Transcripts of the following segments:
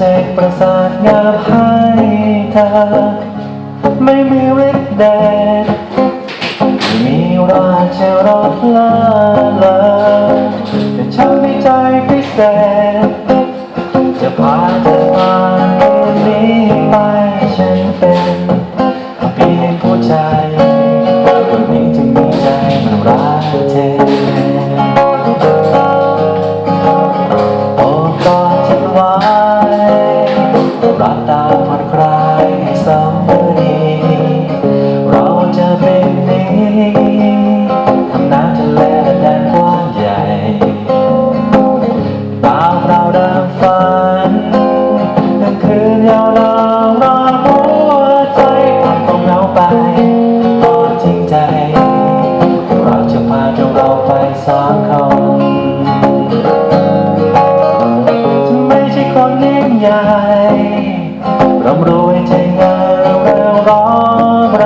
เสกประสาทงามให้เธอ ไม่มีฤทธิ์เดชไม่มีราชรสลาลาแต่ฉันมีใจพิเศษ จะพาเธอ ใหญ่ร่ำรวยใจงามแล้วร้องแร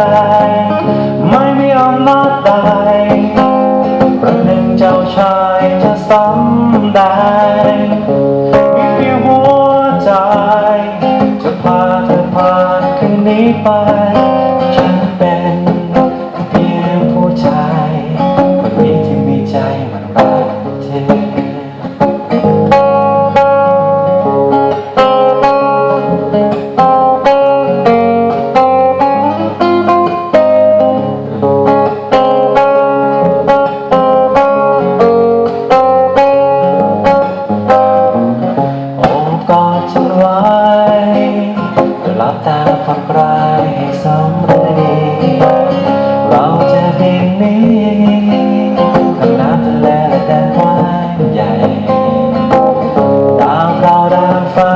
ไม่มีอำนาจใดประหนึ่งเจ้าชายจะสำได้มีเพียงหัวใจ จะพาเธอผ่านคืนนี้ไป กับใครสอเรือดเราจะเพลงนี้ข้างน้ำทะเลแดนกว้างใหญ่ดาวคราวดาวฟ้า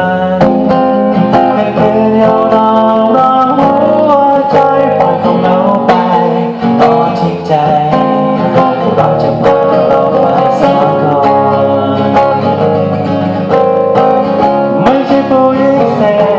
ให้คืนยาวเราร้หัวใจปล่อยของเราไปต่อนทิ้ใจเราจะปาเราไปสองคนไม่ใช่ผู้ยิ่งเส